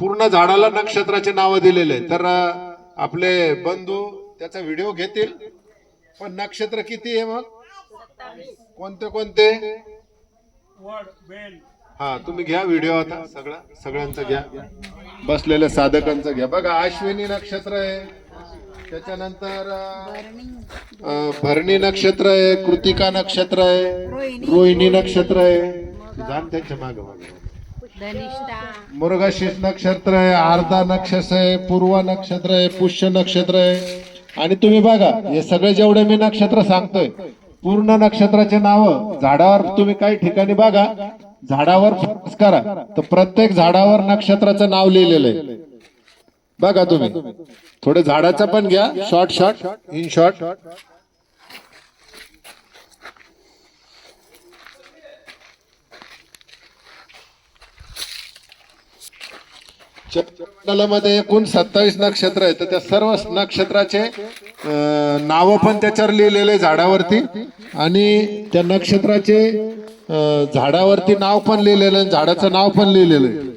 पूर्ण झाडाला नक्षत्राचे नाव दिलेले तर आपले बंधू त्याचा व्हिडिओ घेतील. पण नक्षत्र किती आहे मग? कोणते कोणते? हा तुम्ही घ्या व्हिडिओ आता. सगळा सगळ्यांचा घ्या. बसलेल्या साधकांचा घ्या. बघा अश्विनी नक्षत्र आहे. त्याच्यानंतर भरणी नक्षत्र आहे कृतिका नक्षत्र आहे रोहिणी नक्षत्र आहे. जाण त्यांच्या मागे मागे धनिष्ठा मृगशीर्ष नक्षत्र आहे अर्धा नक्षत्र आहे पूर्व नक्षत्र आहे पुष्य नक्षत्र. आहे आणि तुम्ही बघा हे सगळे जेवढे मी नक्षत्र सांगतोय पूर्ण नक्षत्राचे नाव झाडावर तुम्ही काही ठिकाणी बघा झाडावर फोकस करा. तर प्रत्येक झाडावर नक्षत्राचं नाव लिहिलेलं आहे. बघा तुम्ही. थोडे झाडाचं पण घ्या शॉर्ट शॉर्ट इन शॉर्ट चंद्रमंडलामध्ये एकूण सत्तावीस नक्षत्र आहेत. तर त्या सर्व नक्षत्राचे नाव पण त्याच्यावर लिहिलेले झाडावरती. आणि त्या नक्षत्राचे झाडावरती नाव पण लिहिलेलं आहे झाडाचं नाव पण लिहिलेलं आहे.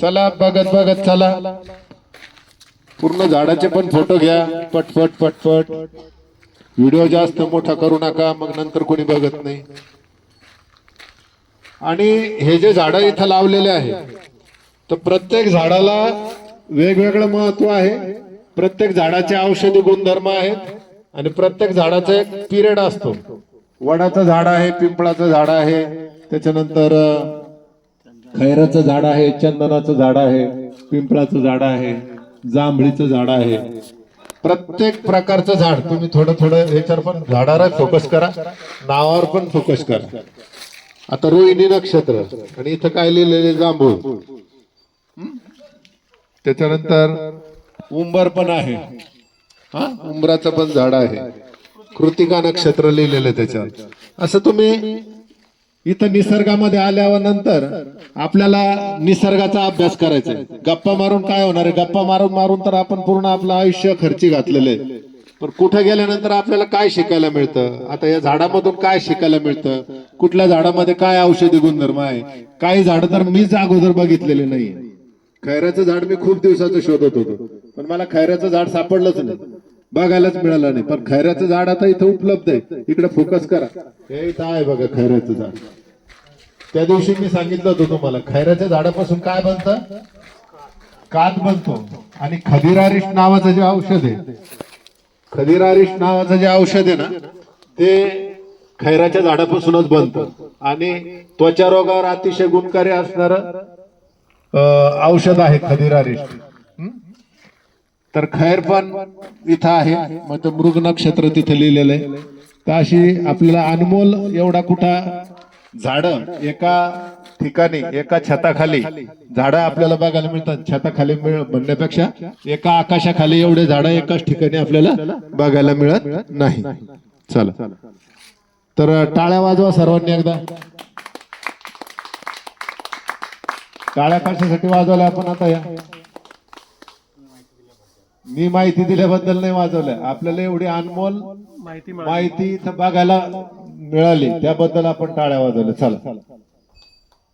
चला बघत बघत चला. पूर्ण झाडाचे पण फोटो घ्या. पटपट पटपट व्हिडिओ जास्त मोठा करू नका मग नंतर कोणी बघत नाही. आणि हे जे झाड इथं लावलेले आहे तर प्रत्येक झाडाला वेगवेगळं महत्त्व आहे. प्रत्येक झाडाचे औषधी गुणधर्म आहेत आणि प्रत्येक झाडाचा एक पिरियड असतो. वडाचं झाड आहे पिंपळाचं झाड आहे त्याच्यानंतर खैराचं झाड आहे चंदनाचं झाड आहे पिंपळाचं झाड आहे जांभळीचं झाड आहे. प्रत्येक प्रकारचं झाड तुम्ही थोडं थोडं याच्यावर पण झाडावर फोकस करा नावावर पण फोकस करा. आता रोहिणी नक्षत्र आणि इथं काय लिहिलेले जांभूळ. त्याच्यानंतर उंबर पण आहे. हा? उंबराचं पण झाड आहे. कृतिका नक्षत्र लिहिलेलं आहे त्याच्यावर असं तुम्ही इथं निसर्गामध्ये आल्यावर नंतर आपल्याला निसर्गाचा अभ्यास करायचा गप्पा मारून काय होणार आहे? गप्पा मारून मारून तर आपण पूर्ण आपलं आयुष्य खर्ची घातलेलं आहे. पण कुठे गेल्यानंतर आपल्याला काय शिकायला मिळतं? आता या झाडामधून काय शिकायला मिळतं? कुठल्या झाडामध्ये काय औषधी गुणधर्म आहे? काही झाड तर मीच अगोदर बघितलेले नाही खैऱ्याचं झाड मी खूप दिवसाचं शोधत होतो. पण मला खैऱ्याचं झाड सापडलंच नाही. बघायलाच मिळालं नाही. पण खैऱ्याचं झाड आता इथं उपलब्ध आहे. इकडे फोकस करा. हे इथं आहे बघा खैऱ्याचं झाड. त्या दिवशी मी सांगितलं होतं तुम्हाला खैऱ्याच्या झाडापासून काय बनतं? कात बनतो. आणि खदिरारिश नावाचं जे औषध आहे खदिरारिश नावाचं जे औषध आहे ना ते खैराच्या झाडापासूनच बनतं. आणि त्वचा रोगावर अतिशय गुणकारी असणार औषध आहे खदिरारिश तर खैर पण इथं आहे. मग ते मृग नक्षत्र तिथे लिहिलेलं आहे. तर अशी आपल्याला अनमोल एवढा कुठा झाड एका ठिकाणी एका छताखाली झाडं आपल्याला बघायला मिळतात. छताखाली मिळ- म्हणण्यापेक्षा एका आकाशाखाली एवढे झाडं एकाच ठिकाणी आपल्याला बघायला मिळत नाही. चला. तर टाळ्या वाजवा सर्वांनी एकदा. टाळ्या कशासाठी वाजवल्या आपण आता या? मी माहिती दिल्याबद्दल नाही वाजवल्या. आपल्याला एवढी अनमोल माहिती माहिती बघायला मिळाली. त्याबद्दल आपण टाळ्या वाजवल्या. चला.